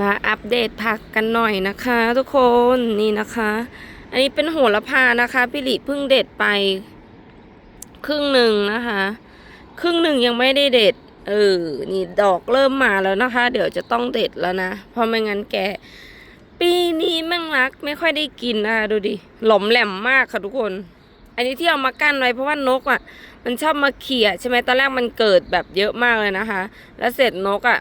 มาอัปเดตผักกันหน่อยนะคะ ทุกคนนี่นะคะ อันนี้เป็นโหระพานะคะพี่หลิเพิ่งเด็ดไป ครึ่งหนึ่งนะคะ ครึ่งหนึ่งยังไม่ได้เด็ด เออ นี่ดอกเริ่มมาแล้วนะคะ เดี๋ยวจะต้องเด็ดแล้วนะ เพราะไม่งั้นแกปีนี้แม่งรักไม่ค่อยได้กินนะคะดูดิหลอมแหลมมากค่ะทุกคน อันนี้ที่เอามากั้นไว้เพราะว่านกอะ มันชอบมาเขี่ยใช่ไหมตอนแรกมันเกิดแบบเยอะมากเลยนะคะ แล้วเสร็จนกอะ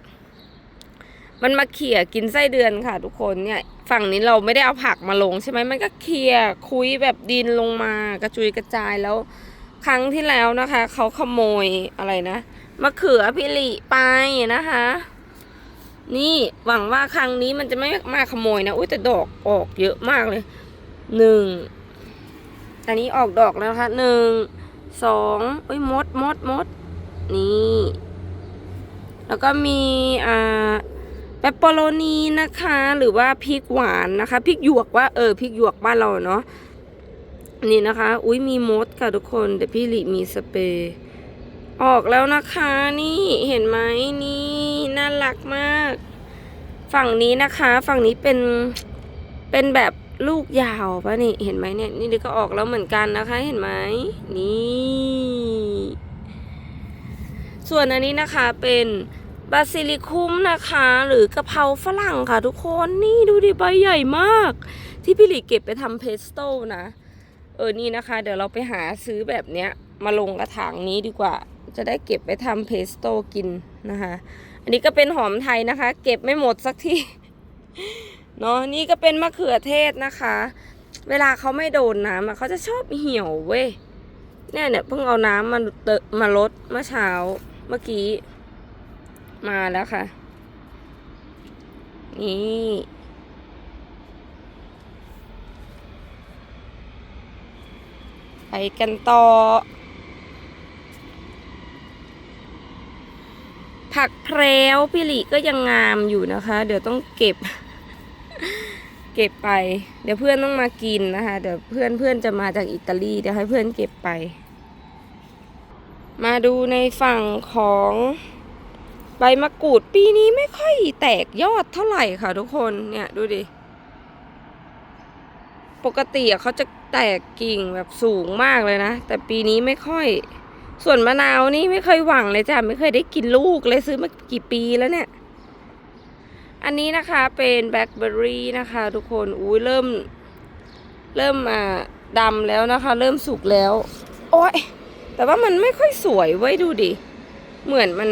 มันมาเขี่ยกินไส้เดือนค่ะ ทุกคนเนี่ย ฝั่งนี้เราไม่ได้เอาผักมาลงใช่ไหมมันก็เขี่ยคุยแบบดินลงมากระจุยกระจายแล้ว ครั้งที่แล้วนะคะ เขาขโมยอะไรนะมะเขือพิลิไปนะคะ นี่หวังว่าครั้งนี้มันจะไม่มาขโมยนะอุ้ยแต่ดอกออกเยอะมากเลยหนึ่งอันนี้ออกดอกแล้วนะคะหนึ่งสองอุ้ยมดมดมดนี่ แล้วก็มีอ่า เปปเปอโรนีนะคะ หรือว่าพริกหวานนะคะพริกหยวกว่าเออพริกหยวกบ้านเราเนาะนี่นะคะ อุ้ยมีมดค่ะทุกคนเดี๋ยวพี่หลีมีสเปรย์ออกแล้วนะคะ นี่เห็นไหมนี่น่ารักมาก ฝั่งนี้นะคะ ฝั่งนี้เป็นเป็นแบบลูกยาวปะนี่เห็นไหมเนี่ยนี่ก็ออกแล้วเหมือนกันนะคะ เห็นไหมนี่ ส่วนอันนี้นะคะเป็น บาซิลิคุมนะคะ หรือกะเพราฝรั่งค่ะทุกคนนี่ดูดิใบใหญ่มาก ที่พี่หลีเก็บไปทำเพสโต้นะ เออนี่นะคะ เดี๋ยวเราไปหาซื้อแบบเนี้ย มาลงกระถางนี้ดีกว่า จะได้เก็บไปทำเพสโต้กินนะคะ อันนี้ก็เป็นหอมไทยนะคะ เก็บไม่หมดสักทีเนาะนี่ก็เป็นมะเขือเทศนะคะ เวลาเขาไม่โดนน้ำเขาจะชอบเหี่ยวเว้ยเนี่ยเนี่ยเพิ่งเอาน้ำมาเตะมาลดเมื่อเช้าเมื่อกี้ มาแล้วค่ะ นี่ไปกันต่อ ผักแพรวพี่หลีก็ยังงามอยู่นะคะ เดี๋ยวต้องเก็บ เก็บไป เดี๋ยวเพื่อนต้องมากินนะคะ เดี๋ยวเพื่อนเพื่อนจะมาจากอิตาลีเดี๋ยวให้เพื่อนเก็บไป มาดูในฝั่งของ ใบมะกรูดปีนี้ไม่ค่อยแตกยอดเท่าไหร่ค่ะทุกคนเนี่ยดูดิ ปกติเขาจะแตกกิ่งแบบสูงมากเลยนะ แต่ปีนี้ไม่ค่อย ส่วนมะนาวนี่ไม่เคยหวังเลยจ้ะไม่เคยได้กินลูกเลยซื้อมากี่ปีแล้วเนี่ย อันนี้นะคะเป็นแบล็คเบอร์รี่นะคะ ทุกคนอุ้ยเริ่ม เริ่มมาดำแล้วนะคะ เริ่มสุกแล้ว โอ้ยแต่ว่ามันไม่ค่อยสวยไว้ยดูดิ เหมือนมัน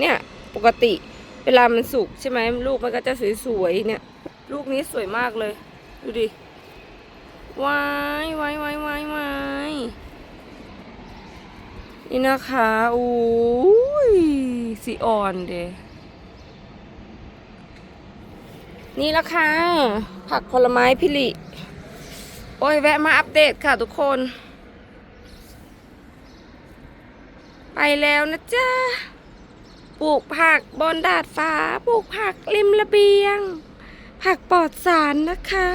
เนี่ยปกติเวลามันสุกใช่ไหมลูกมันก็จะสวยๆเนี่ย ลูกนี้สวยมากเลย ดูดิวายวายวายวายวายนี่นะคะอุ้ยสีอ่อนเดนี่ละค่ะ ผักผลไม้พิลิโอ้ยแวะมาอัปเดตค่ะทุกคน ไปแล้วนะจ๊ะ ปลูกผักบนดาดฟ้า ปลูกผักริมระเบียง ผักปลอดสารนะคะ